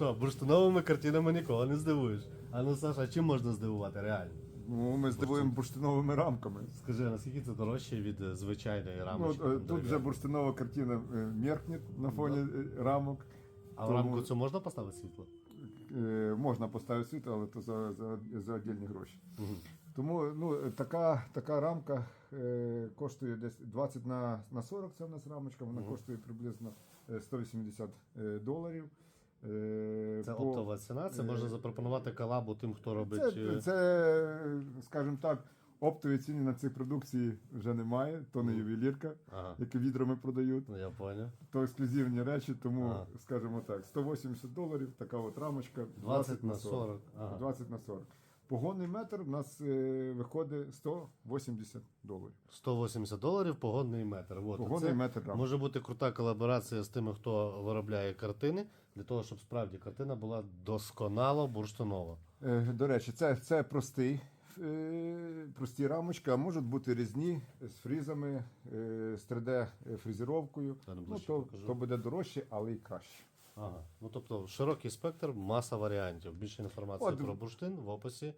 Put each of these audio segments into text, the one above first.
Що, бурштиновими картинами нікого не здивуєш. А ну Саша, чим можна здивувати реально? Ну, ми здивуємо бурштиновими рамками. Скажи, наскільки це дорожче від е, звичайної Ну, рамочки? е, там, тут вже дерев'яної? бурштинова картина е, меркне на фоні е, рамок. А в тому- рамку цю можна поставити світло? Е, Можна поставити світло, але то за, за, за отдельні гроші. Тому ну, е, така, така рамка е, коштує десь 20 на, на 40, це у нас рамочка, вона коштує приблизно е, 180 е, доларів. Е, Це по- оптова ціна, це е, можна запропонувати колабу тим, хто робить. Це, е, це, скажімо так, оптові ціни на цій продукції вже немає, то не ювелірка, Ага. які відрами продають, Ну, я понял. то ексклюзивні речі, тому, Ага. скажімо так, 180 доларів, така от рамочка, 20 на 40. Ага. 20 на 40. Погонний метр у нас е, виходить 180 доларів. 180 доларів погодний метр. От, Погодний це метр рамки. може бути крута колаборація з тими, хто виробляє картини, для того, щоб справді картина була досконало бурштинова. Е, До речі, це, це простий, е, прості рамочки, а можуть бути різні з фрізами, е, з 3D-фрезеровкою. Я не Ну, ближче то, покажу. то буде дорожче, але й краще. Ага. Ну тобто широкий спектр, маса варіантів. Більше інформації От. про бурштин в описі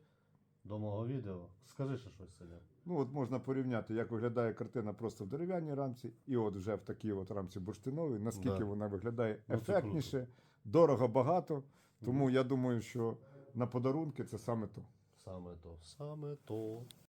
до мого відео. Скажи ще щось Саня. Ну, от можна порівняти, як виглядає картина просто в дерев'яній рамці, і от вже в такій от рамці бурштиновій, наскільки Да. вона виглядає Ну, це ефектніше, дорого багато. Тому я думаю, що на подарунки це саме то. Саме то. Саме то.